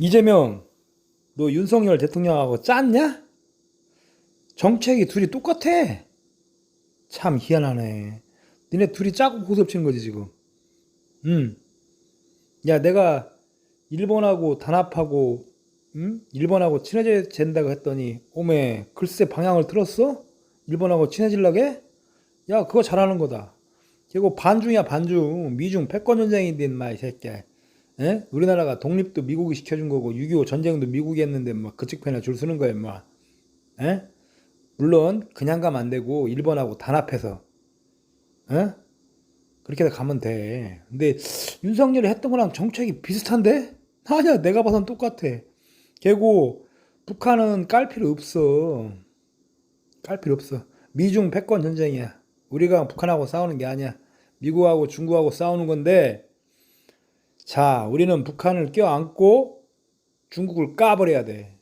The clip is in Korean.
이재명, 너 윤석열 대통령하고 짰냐? 정책이 둘이 똑같아. 참 희한하네. 니네 둘이 짜고 고섭치는 거지 지금. 음. 야 내가 일본하고 단합하고 음? 일본하고 친해져야 된다고 했더니 오메 글쎄 방향을 틀었어? 일본하고 친해질라게? 야 그거 잘하는 거다. 그리고 반중이야 반중. 미중 패권 전쟁인데 인마 이 새끼야. 에? 우리나라가 독립도 미국이 시켜준 거고 6.25 전쟁도 미국이 했는데 막 그쪽 편에 줄 서는 거야 인마. 에? 물론 그냥 가면 안 되고 일본하고 단합해서 에? 그렇게 가면 돼. 근데 윤석열이 했던 거랑 정책이 비슷한데? 아니야, 내가 봐선 똑같아. 걔고 북한은 깔 필요 없어. 깔 필요 없어. 미중 패권 전쟁이야. 우리가 북한하고 싸우는 게 아니야. 미국하고 중국하고 싸우는 건데, 자, 우리는 북한을 껴안고 중국을 까버려야 돼.